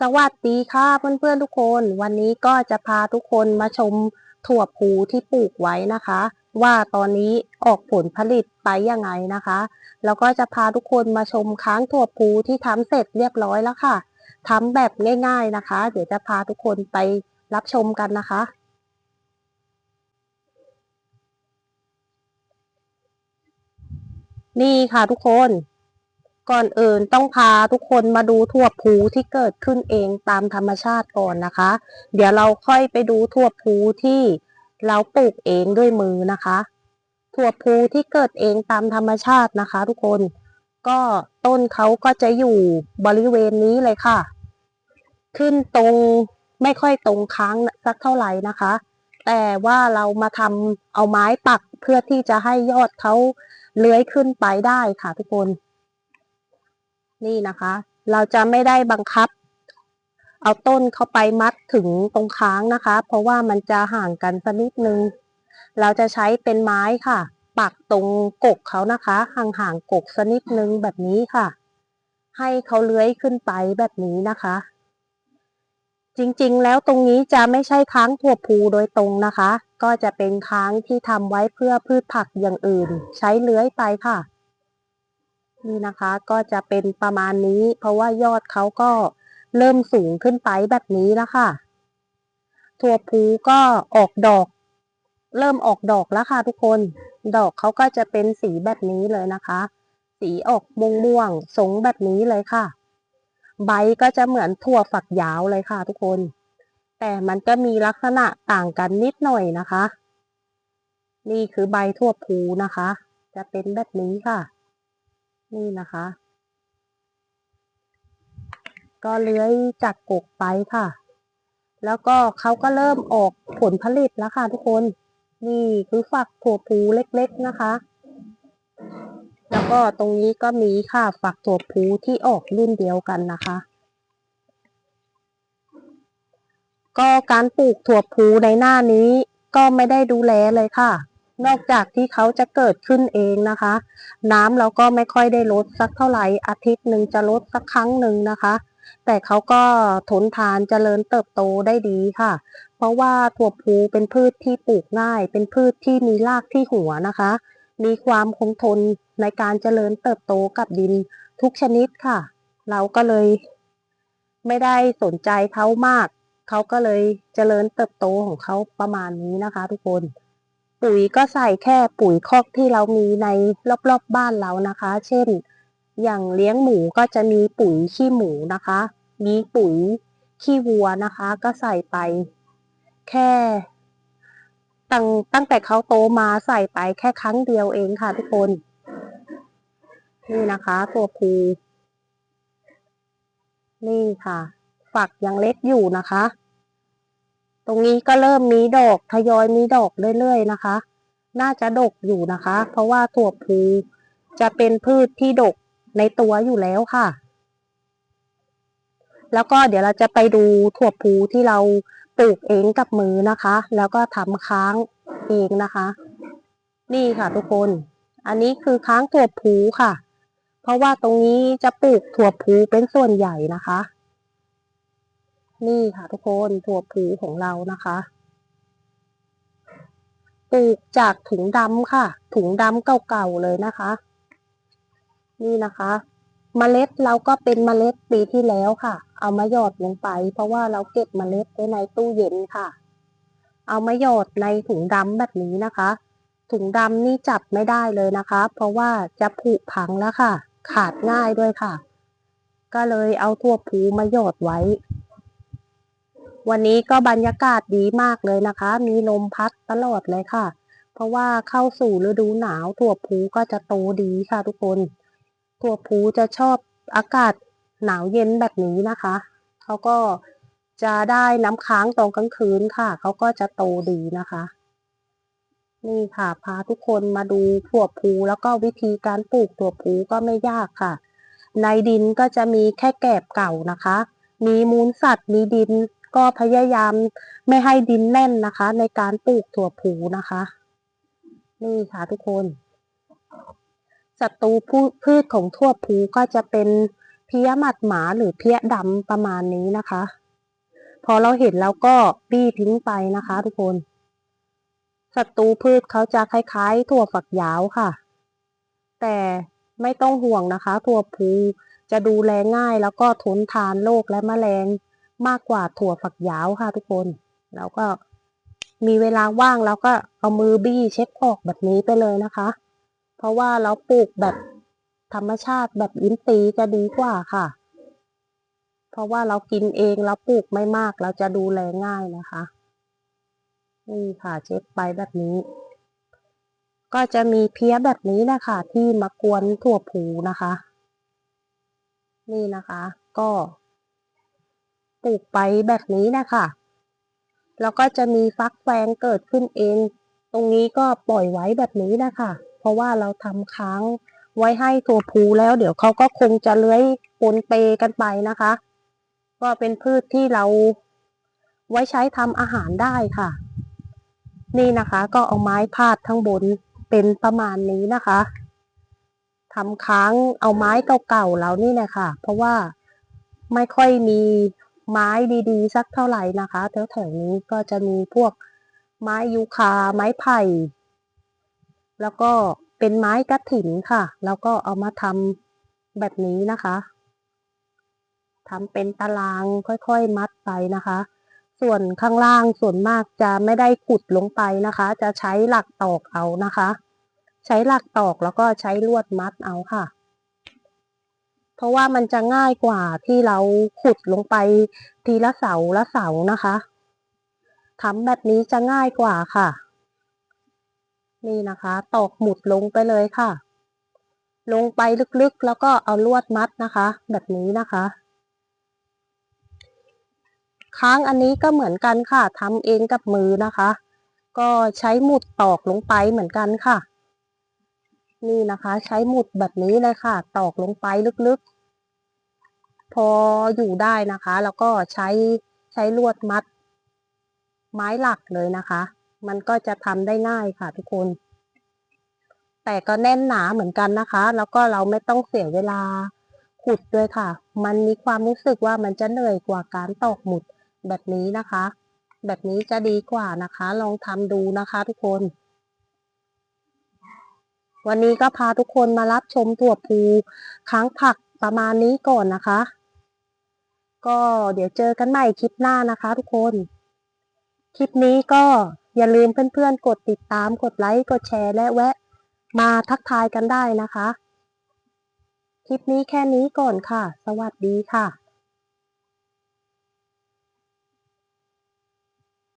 สวัสดีค่ะเพื่อนๆทุกคน วันนี้ก็จะพาทุกคนมาชมถั่วพูที่ปลูกไว้นะคะ ว่าตอนนี้ออกผลผลิตไปยังไงนะคะ แล้วก็จะพาทุกคนมาชมค้างถั่วพูที่ทำเสร็จเรียบร้อยแล้วค่ะทำแบบง่าย ๆนะคะ เดี๋ยวจะพาทุกคนไปรับชมกันนะคะนี่ค่ะทุกคน ก่อนอื่นต้องพาทุกคนมาดูถั่วพูที่เกิดขึ้นเองตามธรรมชาติก่อนนะคะ เดี๋ยวเราค่อยไปดูถั่วพูที่เราปลูกเองด้วยมือนะคะ ถั่วพูที่เกิดเองตามธรรมชาตินะคะ ทุกคน ก็ต้นเขาก็จะอยู่บริเวณนี้เลยค่ะ ขึ้นตรงไม่ค่อยตรงค้างสักเท่าไหร่นะคะ แต่ว่าเรามาทำเอาไม้ปักเพื่อที่จะให้ยอดเขาเลื้อยขึ้นไปได้ค่ะทุกคน นี่นะคะ เราจะไม่ได้บังคับ เอาต้นเข้าไปมัดถึงตรงค้างนะคะ เพราะว่ามันจะห่างกันสักนิดนึง เราจะใช้เป็นไม้ค่ะ ปักตรงกกเขานะคะ ห่างๆกกสักนิดนึงแบบนี้ค่ะ ให้เขาเลื้อยขึ้นไปแบบนี้นะคะ จริงๆ แล้วตรงนี้จะไม่ใช่ค้างถั่วพูโดยตรงนะคะ ก็จะเป็นค้างที่ทำไว้เพื่อพืชผักอย่างอื่น ใช้เลื้อยไปค่ะ นี่นะคะ ก็จะเป็นประมาณนี้ เพราะว่ายอดเขาก็เริ่มสูงขึ้นไปแบบนี้แล้วค่ะ ถั่วพูก็ออกดอก เริ่มออกดอกแล้วค่ะทุกคน ดอกเขาก็จะเป็นสีแบบนี้เลยนะคะ สีออกม่วงม่วงสงแบบนี้เลยค่ะ ใบก็จะเหมือนถั่วฝักยาวเลยค่ะ ทุกคน แต่มันก็มีลักษณะต่างกันนิดหน่อยนะคะ นี่คือใบถั่วพูนะคะ จะเป็นแบบนี้ค่ะ นี่นะคะ ก็เลื้อยจากกกไปค่ะ แล้วก็เขาก็เริ่มออกผลผลิตแล้วค่ะทุกคน นี่คือฝักถั่วพูเล็กๆนะคะ แล้วก็ตรงนี้ก็มีค่ะฝักถั่วพูที่ออกรุ่นเดียวกันนะคะก็การปลูกถั่วพูในหน้านี้ก็ไม่ได้ดูแลเลยค่ะ นอกจากที่เขาจะเกิดขึ้นเองนะคะ น้ำเราก็ไม่ค่อยได้ลดสักเท่าไหร่อาทิตย์หนึ่งจะลดสักครั้งหนึ่งนะคะ แต่เขาก็ทนทานเจริญเติบโตได้ดีค่ะ เพราะว่าถั่วพูเป็นพืชที่ปลูกง่าย เป็นพืชที่มีรากที่หัวนะคะ มีความคงทนในการเจริญเติบโตกับดินทุกชนิดค่ะ เราก็เลย ไม่ได้สนใจเขามาก เขาก็เลยเจริญเติบโตของเขาประมาณนี้นะคะ ทุกคน ปุ๋ยก็ใส่แค่ปุ๋ยคอกที่เรามีในรอบๆบบ้านเรานะคะ เช่น อย่างเลี้ยงหมูก็จะมีปุ๋ยขี้หมูนะคะ มีปุ๋ยขี้วัวนะคะ ก็ใส่ไป แค่ตั้งตั้งแต่เขาโตมาใส่ไปแค่ครั้งเดียวเองค่ะทุกคน นี่นะคะ ตัวภูนี่ค่ะ ฝักยังเล็กอยู่นะคะ ตรงนี้ก็เริ่มมีดอกทยอยมีดอกเรื่อยๆนะคะ น่าจะดกอยู่นะคะ เพราะว่าถั่วพูจะเป็นพืชที่ดกในตัวอยู่แล้วค่ะ แล้วก็เดี๋ยวเราจะไปดูถั่วพูที่เราปลูกเองกับมือนะคะ แล้วก็ทำค้างเองนะคะ นี่ค่ะทุกคน อันนี้คือค้างถั่วพูค่ะ เพราะว่าตรงนี้จะปลูกถั่วพูเป็นส่วนใหญ่นะคะ นี่ค่ะทุกคนถั่วพูของเรานะคะปลูกจากถุงดำค่ะ ถุงดำเก่าๆเลยนะคะ นี่นะคะเมล็ดเราก็เป็นเมล็ดปีที่แล้วค่ะ เอามาหยอดลงไป เพราะว่าเราเก็บเมล็ดไว้ในตู้เย็นค่ะ เอามาหยอดในถุงดำแบบนี้นะคะ ถุงดำนี่จับไม่ได้เลยนะคะ เพราะว่าจะผุพังแล้วค่ะ ขาดง่ายด้วยค่ะ ก็เลยเอาทั่วพูมาหยอดไว้ วันนี้ก็บรรยากาศดีมากเลยนะคะ มีลมพัดตลอดเลยค่ะ เพราะว่าเข้าสู่ฤดูหนาวถั่วพูก็จะโตดีค่ะทุกคน ถั่วพูจะชอบอากาศหนาวเย็นแบบนี้นะคะเขาก็จะได้น้ำค้างตอนกลางคืนค่ะเขาก็จะโตดีนะคะ นี่ค่ะพาทุกคนมาดูถั่วพูแล้วก็วิธีการปลูกถั่วพูก็ไม่ยากค่ะ ในดินก็จะมีแค่แกบเก่านะคะ มีมูลสัตว์มีดิน ก็พยายามไม่ให้ดินแน่นนะคะ ในการปลูกถั่วพูนะคะ นี่ค่ะทุกคนศัตรูพืชของทั่วพูก็จะเป็นเพี้ยหมัดหมาหรือเพี้ยดำประมาณนี้นะคะ พอเราเห็นแล้วก็บี้ทิ้งไปนะคะ ทุกคนศัตรูพืชเขาจะคล้ายๆ ถั่วฝักยาวค่ะ แต่ไม่ต้องห่วงนะคะ ถั่วพูจะดูแลง่ายแล้วก็ทนทานโรคและแมลง มากกว่าถั่วฝักยาวค่ะทุกคนแล้วก็มีเวลาว่างแล้วก็เอามือบี้เช็ดออกแบบนี้ไปเลยนะคะ เพราะว่าเราปลูกแบบธรรมชาติแบบอินทรีจะดีกว่าค่ะ เพราะว่าเรากินเองเราปลูกไม่มาก เราจะดูแลง่ายนะคะนี่ค่ะเช็ดไปแบบนี้ ก็จะมีเพี้ยแบบนี้นะคะ ที่มากวนถั่วผูนะคะ นี่นะคะ ก็ ปลูกไปแบบนี้นะคะแล้วก็จะมีฟักแฟงเกิดขึ้นเอง ตรงนี้ก็ปล่อยไว้แบบนี้นะคะเพราะว่าเราทำค้างไว้ให้ถั่วพูแล้ว เดี๋ยวเขาก็คงจะเลื้อยปนเปกันไปนะคะ ก็เป็นพืชที่เราไว้ใช้ทำอาหารได้ค่ะ นี่นะคะ ก็เอาไม้พาดทั้งบนเป็นประมาณนี้นะคะทำค้างเอาไม้เก่าๆเรานี่แหละค่ะเพราะว่าไม่ค่อยมี ไม้ดีๆ สักเท่าไหร่นะคะแถวๆนี้ก็จะมีพวกไม้ยูคา ไม้ไผ่ แล้วก็เป็นไม้กระถิ่นค่ะ แล้วก็เอามาทำแบบนี้นะคะทำเป็นตารางค่อยๆ มัดไปนะคะ ส่วนข้างล่างส่วนมากจะไม่ได้ขุดลงไปนะคะ จะใช้หลักตอกเอานะคะ ใช้หลักตอกแล้วก็ใช้ลวดมัดเอาค่ะ เพราะว่ามันจะง่ายกว่าที่เราขุดลงไปทีละเสาละเสานะคะทำแบบนี้จะง่ายกว่าค่ะ นี่นะคะ ตอกหมุดลงไปเลยค่ะ ลงไปลึกๆ แล้วก็เอาลวดมัดนะคะ แบบนี้นะคะ ค้างอันนี้ก็เหมือนกันค่ะทำเองกับมือนะคะ ก็ใช้หมุดตอกลงไปเหมือนกันค่ะ นี่นะคะ ใช้หมุดแบบนี้เลยค่ะ ตอกลงไปลึกๆ พออยู่ได้นะคะ แล้วก็ใช้ใช้ลวดมัด ไม้หลักเลยนะคะ มันก็จะทำได้ง่ายค่ะทุกคน แต่ก็แน่นหนาเหมือนกันนะคะ แล้วก็เราไม่ต้องเสียเวลาขุดด้วยค่ะ มันมีความรู้สึกว่ามันจะเหนื่อยกว่าการตอกหมุดแบบนี้นะคะ แบบนี้จะดีกว่านะคะ ลองทำดูนะคะทุกคน วันนี้ก็พาทุกคนมารับชมถั่วพูค้างผักประมาณนี้ก่อนนะคะ ก็เดี๋ยวเจอกันใหม่คลิปหน้านะคะ ทุกคน คลิปนี้ก็อย่าลืมเพื่อนๆ กดติดตาม กดไลค์ กดแชร์ และแวะ มาทักทายกันได้นะคะ คลิปนี้แค่นี้ก่อนค่ะ สวัสดีค่ะ